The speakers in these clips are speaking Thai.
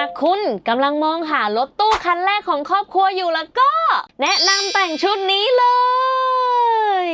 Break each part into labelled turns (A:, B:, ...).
A: ากคุณกำลังมองหารถตู้คันแรกของครอบครัวอยู่แล้วก็ แนะนำแต่งชุดนี้เลย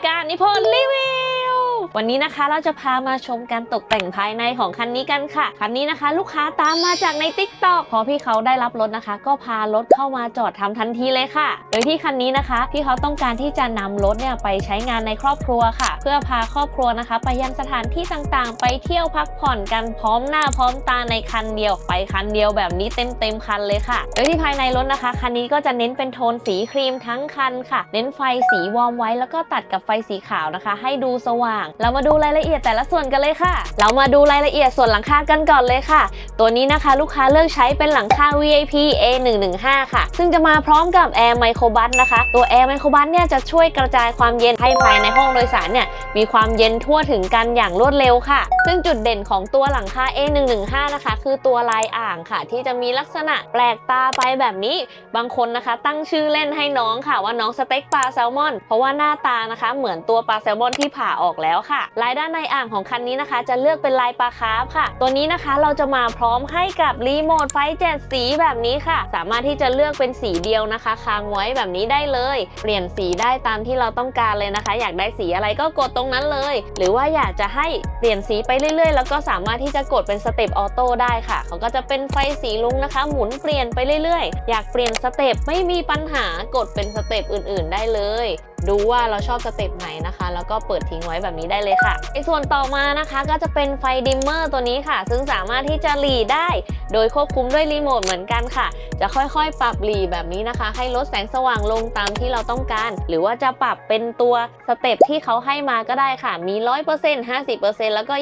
A: กายการนิพนธ์รีวิว วันนี้นะคะเราจะพามาชมการตกแต่งภายในของคันนี้กันค่ะ คันนี้นะคะ ลูกค้าตามมาจากใน t ิ k t o k พอพี่เขาได้รับรถนะคะ ก็พารถเข้ามาจอดทำทันทีเลยค่ะ โดยที่คันนี้นะคะ พี่เขาต้องการที่จะนำรถเนี่ยไปใช้งานในครอบครัวค่ะ เพื่อพาครอบครัวนะคะ ไปยังสถานที่ต่างๆ ไปเที่ยวพักผ่อนกันพร้อมหน้าพร้อมตาในคันเดียว ไปคันเดียวแบบนี้เต็มเต็มๆคันเลยค่ะ โดยที่ภายในรถนะคะ คันนี้ก็จะเน้นเป็นโทนสีครีมทั้งคันค่ะ เน้นไฟสีวอร์มไว้แล้วก็ตัดกับไฟสีขาวนะคะ ให้ดูสว่างเรามาดูรายละเอียดแต่ละส่วนกันเลยค่ะ เรามาดูรายละเอียดส่วนหลังคากันก่อนเลยค่ะ ตัวนี้นะคะลูกค้าเลือกใช้เป็นหลังคา VIP A115 ค่ะ ซึ่งจะมาพร้อมกับ Air Microbus นะคะ ตัว Air Microbus เนี่ยจะช่วยกระจายความเย็นให้ภายในห้องโดยสารเนี่ยมีความเย็นทั่วถึงกันอย่างรวดเร็วค่ะ ซึ่งจุดเด่นของตัวหลังคา A115 นะคะ คือตัวลายอ่างค่ะ ที่จะมีลักษณะแปลกตาไปแบบนี้ บางคนนะคะ ตั้งชื่อเล่นให้น้องค่ะว่าน้องสเต็กปลาแซลมอน เพราะว่าหน้าตานะคะ เหมือนตัวปลาแซลมอนที่ผ่าออกแล้วค่ะลายด้านในอ่างของคันนี้นะคะ จะเลือกเป็นลายปลาคาร์ฟค่ะ ตัวนี้นะคะเราจะมาพร้อมให้กับรีโมทไฟเจ็ดสีแบบนี้ค่ะ สามารถที่จะเลือกเป็นสีเดียวนะคะ ค้างไว้แบบนี้ได้เลย เปลี่ยนสีได้ตามที่เราต้องการเลยนะคะ อยากได้สีอะไรก็กดตรงนั้นเลย หรือว่าอยากจะให้เปลี่ยนสีไปเรื่อยๆ แล้วก็สามารถที่จะกดเป็นสเต็ปออโต้ได้ค่ะ เขาก็จะเป็นไฟสีลุงนะคะ หมุนเปลี่ยนไปเรื่อยๆ อยากเปลี่ยนสเต็ปไม่มีปัญหากดเป็นสเต็ปอื่น ๆ ได้เลย ดูว่าเราชอบสเต็ปไหนนะคะ แล้วก็เปิดทิ้งไว้แบบนี้ได้เลยค่ะในส่วนต่อมานะคะก็จะเป็นไฟดิมเมอร์ตัวนี้ค่ะ ซึ่งสามารถที่จะหลีได้ โดยควบคุมด้วยรีโมทเหมือนกันค่ะ จะค่อยๆ ปรับหลีแบบนี้นะคะ ให้ลดแสงสว่างลงตามที่เราต้องการ หรือว่าจะปรับเป็นตัวสเต็ปที่เขาให้มาก็ได้ค่ะ มี 100% 50%แล้วก็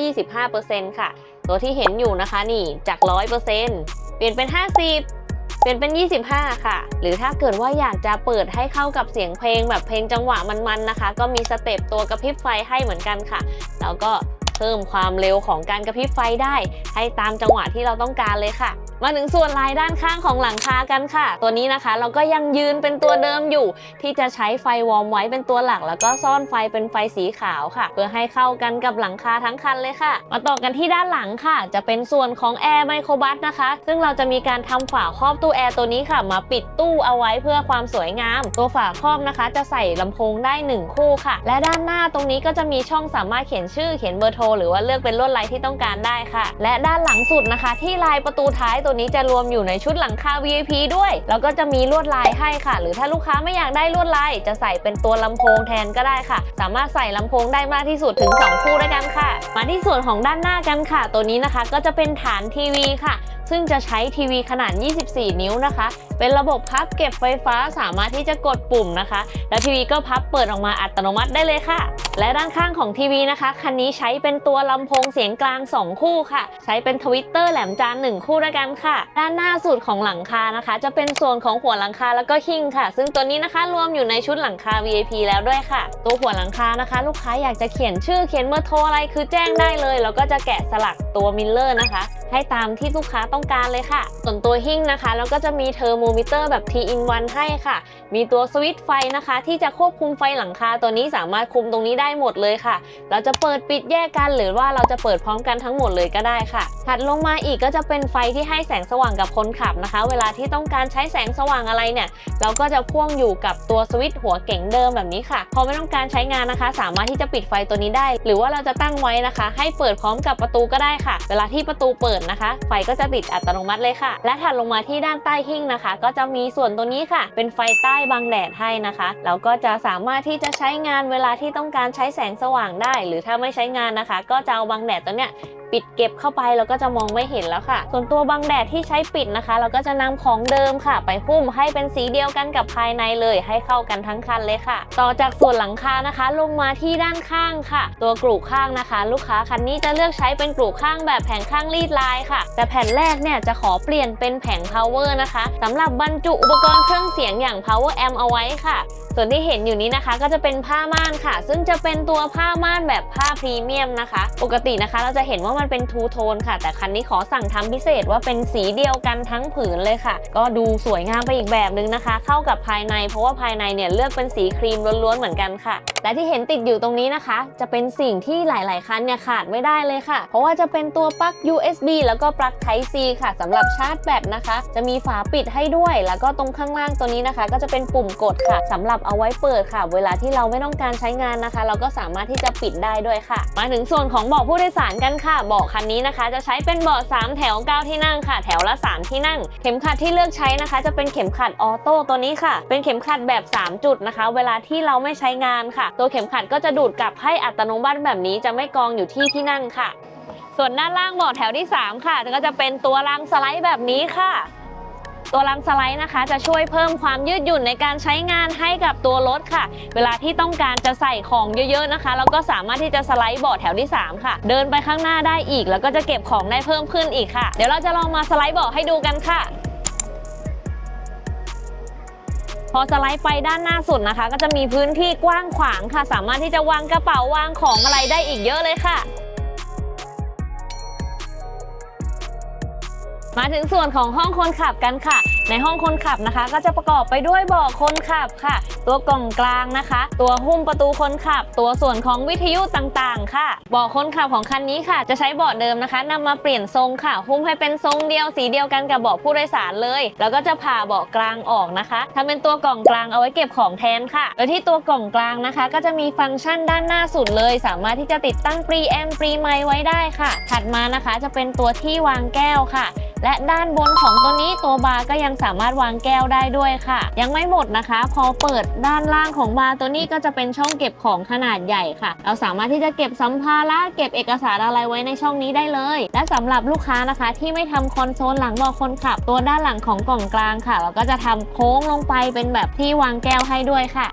A: 25%ค่ะ ตัวที่เห็นอยู่นะคะนี่จาก 100%เปลี่ยนเป็น 50 เปลี่ยนเป็น 25 ค่ะ หรือถ้าเกิดว่าอยากจะเปิดให้เข้ากับเสียงเพลงแบบเพลงจังหวะมันๆนะคะ ก็มีสเต็ปตัวกระพริบไฟให้เหมือนกันค่ะ แล้วก็เพิ่มความเร็วของการกระพริบไฟได้ ให้ตามจังหวะที่เราต้องการเลยค่ะ มาถึงส่วนลายด้านข้างของหลังคากันค่ะ ตัวนี้นะคะ เราก็ยังยืนเป็นตัวเดิมอยู่ ที่จะใช้ไฟวอร์มไว้เป็นตัวหลัก แล้วก็ซ่อนไฟเป็นไฟสีขาวค่ะ เพื่อให้เข้ากันกับหลังคาทั้งคันเลยค่ะ มาต่อกันที่ด้านหลังค่ะ จะเป็นส่วนของ Air Microbus นะคะ ซึ่งเราจะมีการทำฝาครอบตู้แอร์ตัวนี้ค่ะ มาปิดตู้เอาไว้เพื่อความสวยงาม ตัวฝาครอบนะคะ จะใส่ลำโพงได้ 1 คู่ค่ะ และด้านหน้าตรงนี้ก็จะมีช่องสามารถเขียนชื่อเขียนเบอร์โทรหรือว่าเลือกเป็นลวดลายที่ต้องการได้ค่ะ และด้านหลังสุดนะคะ ที่ลายประตูท้ายตัวนี้จะรวมอยู่ในชุดหลังคา VIP ด้วย แล้วก็จะมีลวดลายให้ค่ะ หรือถ้าลูกค้าไม่อยากได้ลวดลายจะใส่เป็นตัวลำโพงแทนก็ได้ค่ะ สามารถใส่ลำโพงได้มากที่สุดถึง 2 คู่ด้วยกันค่ะ มาที่ส่วนของด้านหน้ากันค่ะ ตัวนี้นะคะก็จะเป็นฐานทีวีค่ะ ซึ่งจะใช้ทีวีขนาด 24 นิ้วนะคะ เป็นระบบพับเก็บไฟฟ้าสามารถที่จะกดปุ่มนะคะ แล้วทีวีก็พับเปิดออกมาอัตโนมัติได้เลยค่ะ และด้านข้างของทีวีนะคะ คันนี้ใช้เป็นตัวลำโพงเสียงกลาง 2 คู่ค่ะ ใช้เป็นทวิตเตอร์แหลมจาน 1 คู่ด้วยกันค่ะ ด้านหน้าสุดของหลังคานะคะ จะเป็นส่วนของหัวหลังคาแล้วก็หิ้งค่ะ ซึ่งตัวนี้นะคะรวมอยู่ในชุดหลังคา VIP แล้วด้วยค่ะ ตัวหัวหลังคานะคะ ลูกค้าอยากจะเขียนชื่อเขียนเบอร์โทรอะไรคือแจ้งได้เลย แล้วก็จะแกะสลักตัวมิลเลอร์นะคะ ให้ตามที่ลูกค้าต้องการเลยค่ะ ส่วนตัวหิ้งนะคะ แล้วก็จะมีเทอร์โมมิเตอร์แบบ T in 1 ให้ค่ะ มีตัวสวิตช์ไฟนะคะ ที่จะควบคุมไฟหลังคาตัวนี้สามารถคุมตรงนี้ได้หมดเลยค่ะ เราจะเปิดปิดแยกกันหรือว่าเราจะเปิดพร้อมกันทั้งหมดเลยก็ได้ค่ะ ถัดลงมาอีกก็จะเป็นไฟที่ให้แสงสว่างกับคนขับนะคะ เวลาที่ต้องการใช้แสงสว่างอะไรเนี่ยเราก็จะพ่วงอยู่กับตัวสวิตช์หัวเก๋งเดิมแบบนี้ค่ะ พอไม่ต้องการใช้งานนะคะ สามารถที่จะปิดไฟตัวนี้ได้ หรือว่าเราจะตั้งไว้นะคะ ให้เปิดพร้อมกับประตูก็ได้ค่ะ เวลาที่ประตูเปิดนะคะ ไฟก็จะติดอัตโนมัติเลยค่ะ และถัดลงมาที่ด้านใต้หิ้งนะคะ ก็จะมีส่วนตัวนี้ค่ะ เป็นไฟใต้บังแดดให้นะคะแล้วก็จะสามารถที่จะใช้งานเวลาที่ต้องการใช้แสงสว่างได้ หรือถ้าไม่ใช้งานนะคะ ก็จะเอาบังแดดตัวเนี้ย ปิดเก็บเข้าไปเราก็จะมองไม่เห็นแล้วค่ะ ส่วนตัวบังแดดที่ใช้ปิดนะคะ เราก็จะนำของเดิมค่ะ ไปหุ้มให้เป็นสีเดียวกันกับภายในเลยให้เข้ากันทั้งคันเลยค่ะ ต่อจากส่วนหลังคานะคะ ลงมาที่ด้านข้างค่ะ ตัวกรูข้างนะคะ ลูกค้าคันนี้จะเลือกใช้เป็นกรูข้างแบบแผงข้างรีดลายค่ะ แต่แผ่นแรกเนี่ยจะขอเปลี่ยนเป็นแผง power นะคะสำหรับบรรจุอุปกรณ์เครื่องเสียงอย่าง power amp เอาไว้ค่ะ ส่วนที่เห็นอยู่นี้นะคะก็จะเป็นผ้าม่านค่ะ ซึ่งจะเป็นตัวผ้าม่านแบบผ้าพรีเมียมนะคะ ปกตินะคะเราจะเห็นว่ามันเป็นทูโทนค่ะ แต่คันนี้ขอสั่งทำพิเศษว่าเป็นสีเดียวกันทั้งผืนเลยค่ะ ก็ดูสวยงามไปอีกแบบนึงนะคะ เข้ากับภายใน เพราะว่าภายในเนี่ยเลือกเป็นสีครีมล้วนๆเหมือนกันค่ะ และที่เห็นติดอยู่ตรงนี้นะคะ จะเป็นสิ่งที่หลาย ๆคันเนี่ยขาดไม่ได้เลยค่ะ เพราะว่าจะเป็นตัวปลั๊ก USB แล้วก็ปลั๊ก Type C ค่ะสำหรับชาร์จแบตนะคะ จะมีฝาปิดให้ด้วย แล้วก็ตรงข้างล่างตัวนี้นะคะ ก็จะเป็นปุ่มกดค่ะสำหรับเอาไว้เปิดค่ะ เวลาที่เราไม่ต้องการใช้งานนะคะ เราก็สามารถที่จะปิดได้ด้วยค่ะ มาถึงส่วนของเบาะผู้โดยสารกันค่ะเบาะคันนี้นะคะ จะใช้เป็นเบาะ3แถว 9 ที่นั่งค่ะ แถวละ 3 ที่นั่ง เข็มขัดที่เลือกใช้นะคะ จะเป็นเข็มขัดออโต้ตัวนี้ค่ะ เป็นเข็มขัดแบบ 3 จุดนะคะ เวลาที่เราไม่ใช้งานค่ะ ตัวเข็มขัดก็จะดูดกลับให้อัตโนมัติแบบนี้จะไม่กองอยู่ที่ที่นั่งค่ะ ส่วนด้านล่างเบาะแถวที่ 3 ค่ะก็จะเป็นตัวรางสไลด์แบบนี้ค่ะ ตัวรางสไลด์นะคะ จะช่วยเพิ่มความยืดหยุ่นในการใช้งานให้กับตัวรถค่ะ เวลาที่ต้องการจะใส่ของเยอะๆนะคะเราก็สามารถที่จะสไลด์เบาะแถวที่ 3 ค่ะ เดินไปข้างหน้าได้อีก แล้วก็จะเก็บของได้เพิ่มขึ้นอีกค่ะ เดี๋ยวเราจะลองมาสไลด์เบาะให้ดูกันค่ะพอสไลด์ไปด้านหน้าสุดนะคะ ก็จะมีพื้นที่กว้างขวางค่ะ สามารถที่จะวางกระเป๋าวางของอะไรได้อีกเยอะเลยค่ะ มาถึงส่วนของห้องคนขับกันค่ะ ในห้องคนขับนะคะ ก็จะประกอบไปด้วยเบาะคนขับค่ะ ตัวกล่องกลางนะคะ ตัวหุ้มประตูคนขับ ตัวส่วนของวิทยุต่างๆ ค่ะเบาะคนขับของคันนี้ค่ะ จะใช้เบาะเดิมนะคะนำมาเปลี่ยนทรงค่ะ หุ้มให้เป็นทรงเดียวสีเดียวกันกับเบาะผู้โดยสารเลย แล้วก็จะผ่าเบาะกลางออกนะคะทำเป็นตัวกล่องกลางเอาไว้เก็บของแทนค่ะโดยที่ตัวกล่องกลางนะคะ ก็จะมีฟังก์ชันด้านหน้าสุดเลย สามารถที่จะติดตั้งปรีแอมปรีไมค์ไว้ได้ค่ะ ถัดมานะคะจะเป็นตัวที่วางแก้วค่ะ และด้านบนของตัวนี้ตัวบาร์ก็ยังสามารถวางแก้วได้ด้วยค่ะ ยังไม่หมดนะคะ พอเปิดด้านล่างของบาร์ตัวนี้ก็จะเป็นช่องเก็บของขนาดใหญ่ค่ะ เราสามารถที่จะเก็บสัมภาระเก็บเอกสารอะไรไว้ในช่องนี้ได้เลย และสำหรับลูกค้านะคะที่ไม่ทำคอนโซลหลังเบาะคนขับ ตัวด้านหลังของกล่องกลางค่ะ เราก็จะทำโค้งลงไปเป็นแบบที่วางแก้วให้ด้วยค่ะ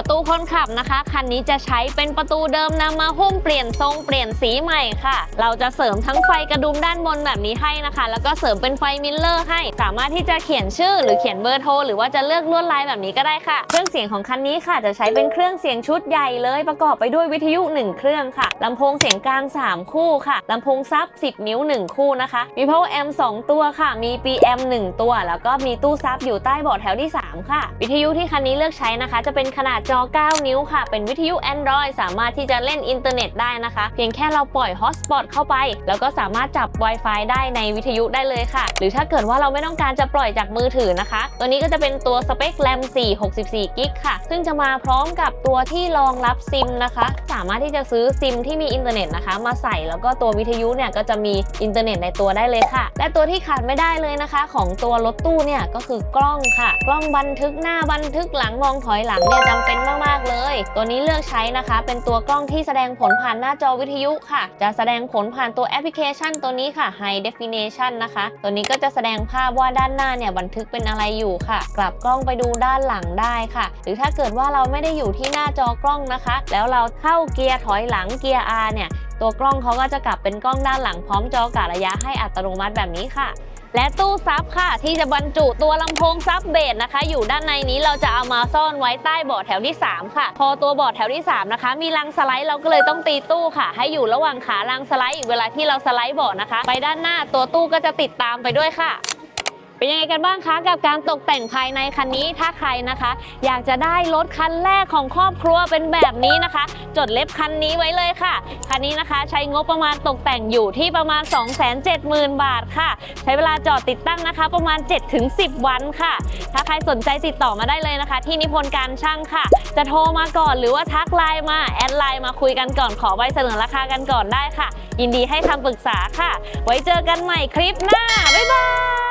A: ประตูคนขับนะคะ คันนี้จะใช้เป็นประตูเดิมนำมาหุ้มเปลี่ยนทรงเปลี่ยนสีใหม่ค่ะ เราจะเสริมทั้งไฟกระดุมด้านบนแบบนี้ให้นะคะ แล้วก็เสริมเป็นไฟมิลเลอร์ให้ สามารถที่จะเขียนชื่อ หรือเขียนเบอร์โทรหรือว่าจะเลือกลวดลายแบบนี้ก็ได้ค่ะ เครื่องเสียงของคันนี้ค่ะ จะใช้เป็นเครื่องเสียงชุดใหญ่เลยประกอบไปด้วยวิทยุ 1 เครื่องค่ะลำโพงเสียงกลาง 3 คู่ค่ะลำโพงซับ 10 นิ้ว 1 คู่นะคะมี power amp 2ตัวค่ะ มี PM 1 ตัว แล้วก็มีตู้ซับอยู่ใต้เบาะแถวที่ 3 ค่ะ วิทยุที่คันนี้เลือกใช้นะคะ จะเป็นขนาดจอ 9 นิ้วค่ะ เป็นวิทยุ Android สามารถที่จะเล่นอินเทอร์เน็ตได้นะคะ เพียงแค่เราปล่อยฮอตสปอตเข้าไป แล้วก็สามารถจับ Wi-Fi ได้ในวิทยุได้เลยค่ะ หรือถ้าเกิดว่าเราไม่ต้องการจะปล่อยจากมือถือนะคะ ตัวนี้ก็จะเป็นตัวสเปค RAM 4 64กิกค่ะ ซึ่งจะมาพร้อมกับตัวที่รองรับซิมนะคะ สามารถที่จะซื้อซิมที่มีอินเทอร์เน็ตนะคะ มาใส่แล้วก็ตัววิทยุเนี่ยก็จะมีอินเทอร์เน็ตในตัวได้เลยค่ะ และตัวที่ขาดไม่ได้เลยนะคะ ของตัวรถตู้เนี่ยก็คือกล้องค่ะ กล้องบันทึกหน้าบันทึกหลังมองถอยหลังเนี่ยจำเป็นมากๆเลย ตัวนี้เลือกใช้นะคะ เป็นตัวกล้องที่แสดงผลผ่านหน้าจอวิทยุค่ะ จะแสดงผลผ่านตัวแอปพลิเคชันตัวนี้ค่ะ High Definition นะคะ ตัวนี้ก็จะแสดงภาพว่าด้านหน้าเนี่ยบันทึกเป็นอะไรอยู่ค่ะ กลับกล้องไปดูด้านหลังได้ค่ะ หรือถ้าเกิดว่าเราไม่ได้อยู่ที่หน้าจอกล้องนะคะ แล้วเราเข้าเกียร์ถอยหลังเกียร์ R เนี่ยตัวกล้องเขาก็จะกลับเป็นกล้องด้านหลังพร้อมจอกะระยะให้อัตโนมัติแบบนี้ค่ะ และตู้ซับค่ะ ที่จะบรรจุตัวลำโพงซับเบสนะคะ อยู่ด้านในนี้เราจะเอามาซ่อนไว้ใต้เบาะแถวที่ 3 ค่ะ พอตัวเบาะแถวที่ 3 นะคะ มีรังสไลด์เราก็เลยต้องตีตู้ค่ะ ให้อยู่ระหว่างขารังสไลด์เวลาที่เราสไลด์เบาะนะคะ ไปด้านหน้าตัวตู้ก็จะติดตามไปด้วยค่ะ เป็นยังไงกันบ้างคะกับการตกแต่งภายในคันนี้ถ้าใครนะคะ อยากจะได้รถคันแรกของครอบครัวเป็นแบบนี้นะคะ จดเล็บคันนี้ไว้เลยค่ะคันนี้นะคะใช้งบประมาณตกแต่งอยู่ที่ประมาณ 270,000 บาทค่ะ ใช้เวลาจอดติดตั้งนะคะ ประมาณ 7-10 วันค่ะ ถ้าใครสนใจติดต่อมาได้เลยนะคะ ที่นิพนธ์การช่างค่ะ จะโทรมาก่อนหรือว่าทักไลน์มาแอดไลน์มาคุยกันก่อนขอใบเสนอราคากันก่อนได้ค่ะ ยินดีให้คำปรึกษาค่ะ ไว้เจอกันใหม่คลิปหน้าบ๊ายบาย